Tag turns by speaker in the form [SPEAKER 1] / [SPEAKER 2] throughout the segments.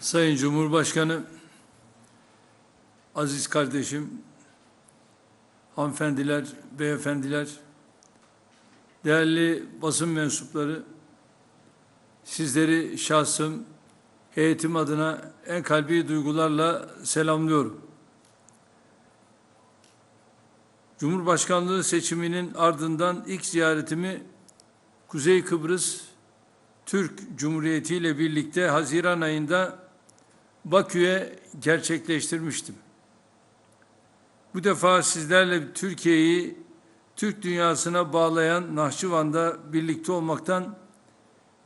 [SPEAKER 1] Sayın Cumhurbaşkanı, aziz kardeşim, hanımefendiler, beyefendiler, değerli basın mensupları, sizleri şahsım, heyetim adına en kalbi duygularla selamlıyorum. Cumhurbaşkanlığı seçiminin ardından ilk ziyaretimi Kuzey Kıbrıs Türk Cumhuriyeti ile birlikte Haziran ayında Bakü'ye gerçekleştirmiştim. Bu defa sizlerle Türkiye'yi Türk dünyasına bağlayan Nahçıvan'da birlikte olmaktan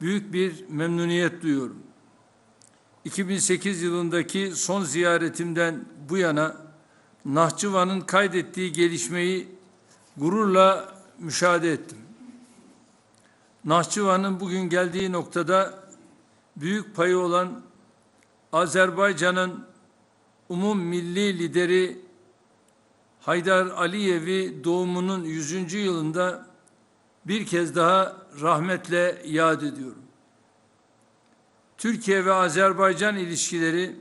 [SPEAKER 1] büyük bir memnuniyet duyuyorum. 2008 yılındaki son ziyaretimden bu yana Nahçıvan'ın kaydettiği gelişmeyi gururla müşahede ettim. Nahçıvan'ın bugün geldiği noktada büyük payı olan Azerbaycan'ın umum milli lideri Haydar Aliyev'i doğumunun 100. yılında bir kez daha rahmetle yad ediyorum. Türkiye ve Azerbaycan ilişkileri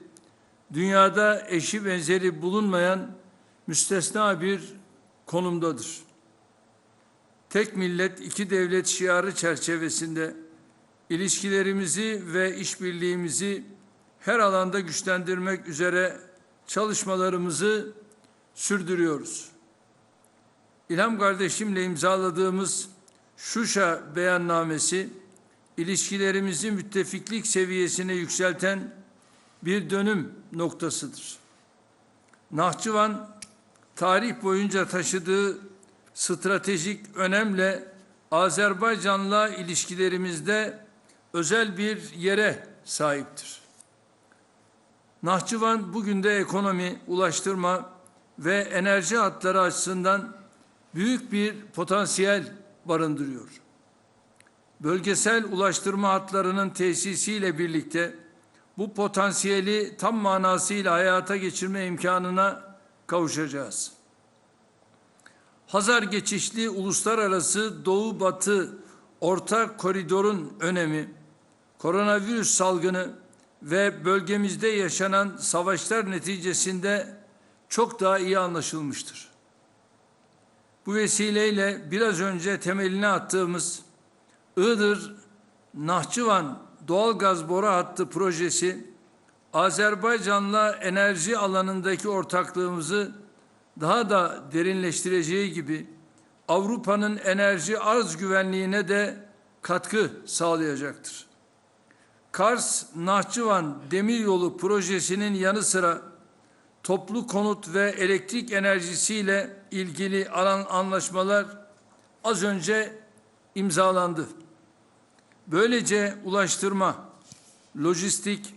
[SPEAKER 1] dünyada eşi benzeri bulunmayan müstesna bir konumdadır. Tek millet, iki devlet şiarı çerçevesinde ilişkilerimizi ve işbirliğimizi her alanda güçlendirmek üzere çalışmalarımızı sürdürüyoruz. İlham kardeşimle imzaladığımız Şuşa beyannamesi ilişkilerimizi müttefiklik seviyesine yükselten bir dönüm noktasıdır. Nahçıvan tarih boyunca taşıdığı stratejik önemle Azerbaycan'la ilişkilerimizde özel bir yere sahiptir. Nahçıvan bugün de ekonomi, ulaştırma ve enerji hatları açısından büyük bir potansiyel barındırıyor. Bölgesel ulaştırma hatlarının tesisiyle birlikte bu potansiyeli tam manasıyla hayata geçirme imkanına kavuşacağız. Hazar geçişli uluslararası doğu-batı orta koridorun önemi, koronavirüs salgını ve bölgemizde yaşanan savaşlar neticesinde çok daha iyi anlaşılmıştır. Bu vesileyle biraz önce temelini attığımız Iğdır Nahçıvan doğalgaz boru hattı projesi Azerbaycan'la enerji alanındaki ortaklığımızı daha da derinleştireceği gibi Avrupa'nın enerji arz güvenliğine de katkı sağlayacaktır. Kars Nahçıvan Demiryolu projesinin yanı sıra toplu konut ve elektrik enerjisiyle ilgili alan anlaşmalar az önce imzalandı. Böylece ulaştırma, lojistik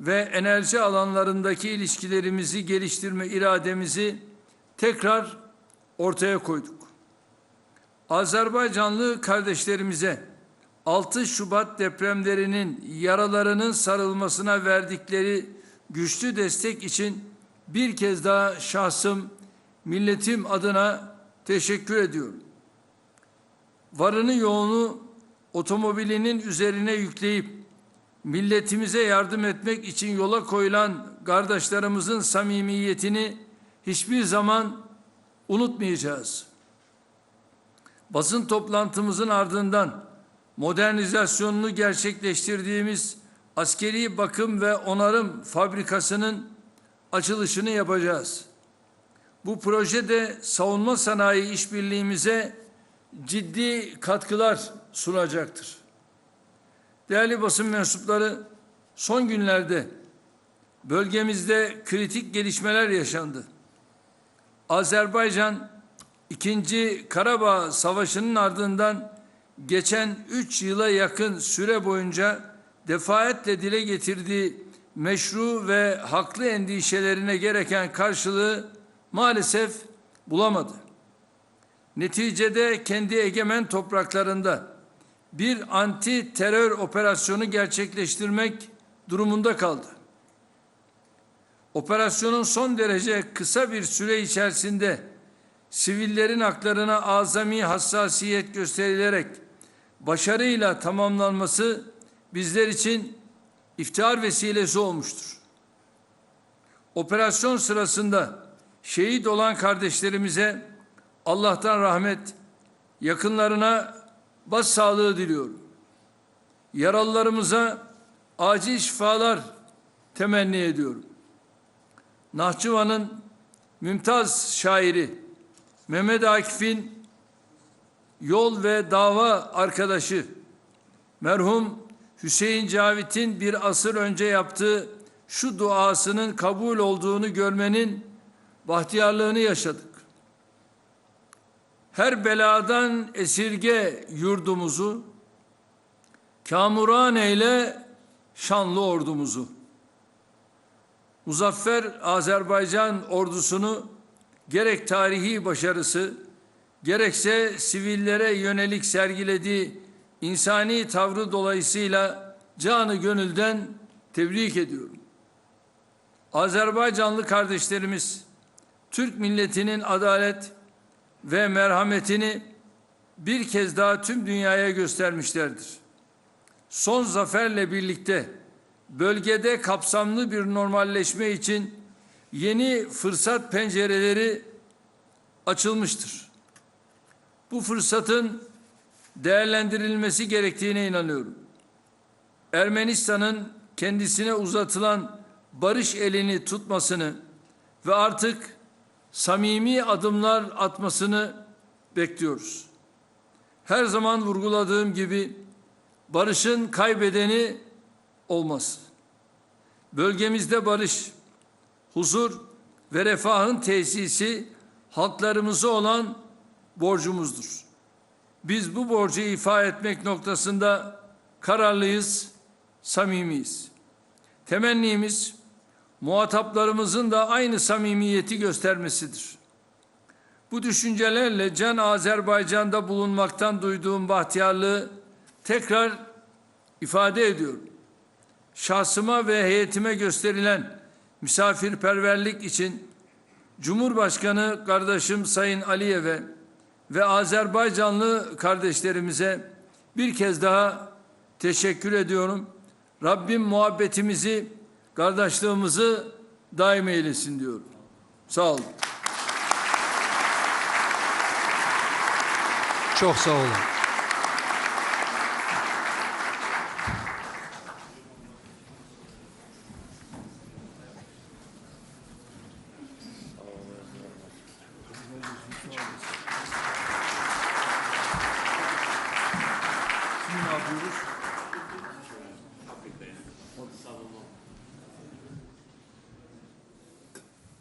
[SPEAKER 1] ve enerji alanlarındaki ilişkilerimizi geliştirme irademizi tekrar ortaya koyduk. Azerbaycanlı kardeşlerimize 6 Şubat depremlerinin yaralarının sarılmasına verdikleri güçlü destek için bir kez daha şahsım, milletim adına teşekkür ediyorum. Varını yoğunu otomobilinin üzerine yükleyip milletimize yardım etmek için yola koyulan kardeşlerimizin samimiyetini hiçbir zaman unutmayacağız. Basın toplantımızın ardından modernizasyonunu gerçekleştirdiğimiz askeri bakım ve onarım fabrikasının açılışını yapacağız. Bu projede savunma sanayi işbirliğimize ciddi katkılar sunacaktır. Değerli basın mensupları, son günlerde bölgemizde kritik gelişmeler yaşandı. Azerbaycan ikinci Karabağ Savaşı'nın ardından geçen üç yıla yakın süre boyunca defaatle dile getirdiği meşru ve haklı endişelerine gereken karşılığı maalesef bulamadı. Neticede kendi egemen topraklarında bir anti terör operasyonu gerçekleştirmek durumunda kaldı. Operasyonun son derece kısa bir süre içerisinde sivillerin haklarına azami hassasiyet gösterilerek başarıyla tamamlanması bizler için iftihar vesilesi olmuştur. Operasyon sırasında şehit olan kardeşlerimize Allah'tan rahmet, yakınlarına başsağlığı diliyorum. Yaralılarımıza acil şifalar temenni ediyorum. Nahçıvan'ın mümtaz şairi Mehmet Akif'in yol ve dava arkadaşı merhum Hüseyin Cavit'in bir asır önce yaptığı şu duasının kabul olduğunu görmenin bahtiyarlığını yaşadık. Her beladan esirge yurdumuzu, kamuran eyle şanlı ordumuzu. Muzaffer Azerbaycan ordusunu gerek tarihi başarısı, gerekse sivillere yönelik sergilediği insani tavrı dolayısıyla canı gönülden tebrik ediyorum. Azerbaycanlı kardeşlerimiz Türk milletinin adalet ve merhametini bir kez daha tüm dünyaya göstermişlerdir. Son zaferle birlikte bölgede kapsamlı bir normalleşme için yeni fırsat pencereleri açılmıştır. Bu fırsatın değerlendirilmesi gerektiğine inanıyorum. Ermenistan'ın kendisine uzatılan barış elini tutmasını ve artık samimi adımlar atmasını bekliyoruz. Her zaman vurguladığım gibi barışın kaybedeni olmaz. Bölgemizde barış, huzur ve refahın tesisi halklarımıza olan borcumuzdur. Biz bu borcu ifa etmek noktasında kararlıyız, samimiyiz. Temennimiz muhataplarımızın da aynı samimiyeti göstermesidir. Bu düşüncelerle Can Azerbaycan'da bulunmaktan duyduğum bahtiyarlığı tekrar ifade ediyorum. Şahsıma ve heyetime gösterilen misafirperverlik için Cumhurbaşkanı kardeşim Sayın Aliyev'e ve Azerbaycanlı kardeşlerimize bir kez daha teşekkür ediyorum. Rabbim muhabbetimizi, kardeşliğimizi daim eylesin diyorum. Sağ olun.
[SPEAKER 2] Çok sağ olun. Thank you. Kimin alıyoruz?